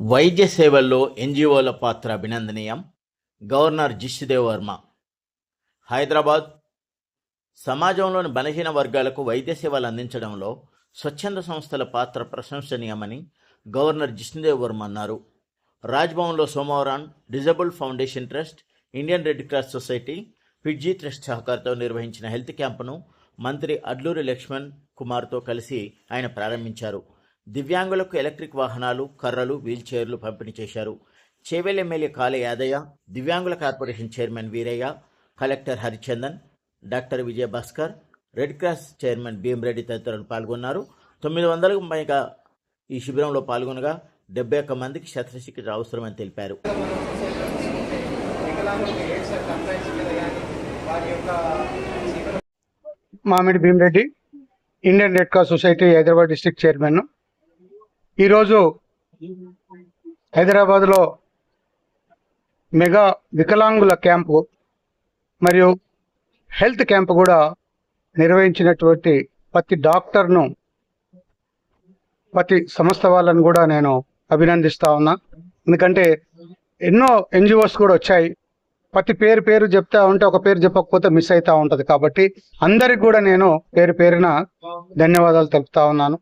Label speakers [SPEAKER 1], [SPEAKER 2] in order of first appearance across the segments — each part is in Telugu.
[SPEAKER 1] వైద్య సేవల్లో ఎన్జిఓల పాత్ర అభినందనీయం. గవర్నర్ జిష్ణుదేవ్ వర్మ. హైదరాబాద్ సమాజంలోని బలహీన వర్గాలకు వైద్య సేవలు అందించడంలో స్వచ్ఛంద సంస్థల పాత్ర ప్రశంసనీయమని గవర్నర్ జిష్ణుదేవ్ వర్మ అన్నారు. రాజ్భవన్లో సోమవారం disable foundation trust Indian red cross society ఫిడ్జీ trust సహకారంతో నిర్వహించిన హెల్త్ క్యాంపును మంత్రి అడ్లూరి లక్ష్మణ్ కుమార్తో కలిసి ఆయన ప్రారంభించారు. దివ్యాంగులకు ఎలక్ట్రిక్ వాహనాలు కర్రలు వీల్చైర్లు పంపిణీ చేశారు. చేవెల్ ఎమ్మెల్యే కాలే యాదయ్య దివ్యాంగుల corporation chairman Veeraiah collector Harichandan doctor Vijayabhaskar red cross chairman Bheemreddy తదితరులు పాల్గొన్నారు. తొమ్మిది వందలకు పైగా ఈ శిబిరంలో పాల్గొనగా డెబ్బై ఒక్క మందికి శస్త్రచికిత్స అవసరమని తెలిపారు.
[SPEAKER 2] Mamidi Bheemreddy Indian red cross society Hyderabad district chairman. ఈరోజు హైదరాబాద్లో మెగా వికలాంగుల క్యాంపు మరియు హెల్త్ క్యాంపు కూడా నిర్వహించినటువంటి ప్రతి డాక్టర్ను ప్రతి సంస్థ వాళ్ళని కూడా నేను అభినందిస్తా ఉన్నా. ఎందుకంటే ఎన్నో ఎన్జిఓస్ కూడా వచ్చాయి. ప్రతి పేరు పేరు చెప్తా ఉంటే ఒక పేరు చెప్పకపోతే మిస్ అవుతూ ఉంటుంది. కాబట్టి అందరికి కూడా నేను పేరు పేరున ధన్యవాదాలు తెలుపుతా ఉన్నాను.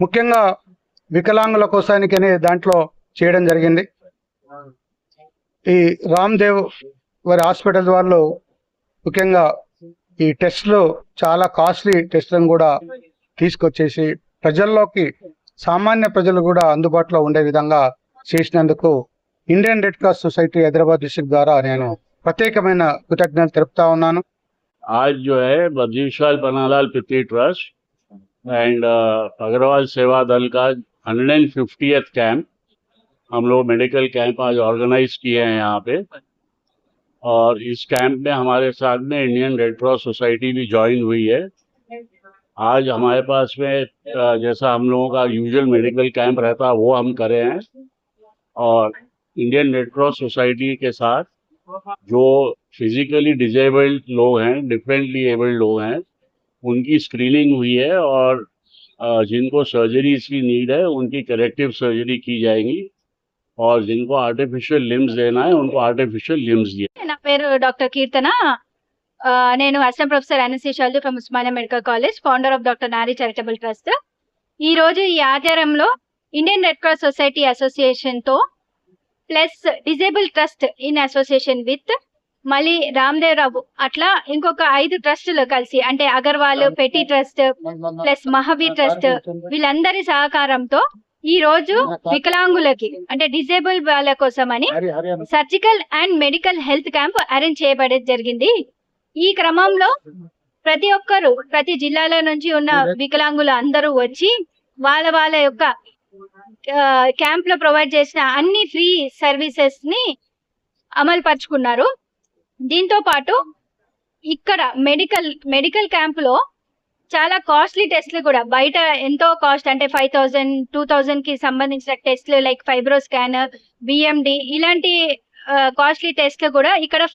[SPEAKER 2] ముఖ్యంగా వికలాంగుల కోసానికనే దాంట్లో చేయడం జరిగింది ఈ రామ్ దేవ్ వారి హాస్పిటల్ వాళ్ళు ముఖ్యంగా ఈ టెస్ట్లు చాలా కాస్ట్లీ టెస్ట్లను కూడా తీసుకొచ్చేసి ప్రజల్లోకి సామాన్య ప్రజలు కూడా అందుబాటులో ఉండే విధంగా చేసినందుకు Indian red cross society Hyderabad district ద్వారా నేను ప్రత్యేకమైన కృతజ్ఞతలు తెలుపుతా ఉన్నాను
[SPEAKER 3] आज जो है बद्रीशाल पन्नालाल पितृ ट्रस्ट एंड अग्रवाल सेवा दल का 150th camp हम लोग मेडिकल कैंप आज ऑर्गेनाइज किए हैं यहाँ पे। और इस कैंप में हमारे साथ में इंडियन रेड क्रॉस सोसाइटी भी ज्वाइन हुई है। आज हमारे पास में जैसा हम लोगों का यूजुअल मेडिकल कैंप रहता है वो हम करे हैं। और इंडियन रेड क्रॉस सोसाइटी के साथ जो फिजिकली डिजेबल्ड लोग हैं, डिफरेंटली एबल्ड लोग हैं, उनकी स्क्रीनिंग हुई है और जिनको सर्जरीज की नीड है उनकी करेक्टिव सर्जरी की जाएगी और जिनको आर्टिफिशियल लिम्स देना है उनको आर्टिफिशियल लिम्स दिए
[SPEAKER 4] నా పేరు డాక్టర్ కీర్తన ఆ, నేను assistant professor anesthesiology from Osmania medical college founder of doctor Nari charitable trust ఈ రోజు ఈ ఆధ్వర్యంలో Indian red cross society association తో plus disable trust in association with మళ్ళీ రామ్దేవ్ రావు అట్లా ఇంకొక ఐదు ట్రస్టులు కలిసి అంటే అగర్వాల్ పెట్టి ట్రస్ట్ ప్లస్ మహావీర్ ట్రస్ట్ వీళ్ళందరి సహకారంతో ఈ రోజు వికలాంగులకి అంటే డిజేబుల్ వాళ్ళ కోసమని surgical and medical health camp arrange చేయబడేది జరిగింది. ఈ క్రమంలో ప్రతి ఒక్కరు ప్రతి జిల్లాల నుంచి ఉన్న వికలాంగులు అందరూ వచ్చి వాళ్ళ వాళ్ళ యొక్క క్యాంప్లో ప్రొవైడ్ చేసిన అన్ని ఫ్రీ సర్వీసెస్ని అమలు పరుచుకున్నారు దీంతో పాటు ఇక్కడ మెడికల్ మెడికల్ క్యాంప్లో చాలా కాస్ట్లీ టెస్ట్లు కూడా బయట ఎంతో కాస్ట్ అంటే ఫైవ్ థౌసండ్ టూ థౌసండ్కి సంబంధించిన టెస్ట్లు లైక్ ఫైబ్రో స్కానర్ బిఎండి ఇలాంటి కాస్ట్లీ టెస్ట్లు కూడా ఇక్కడ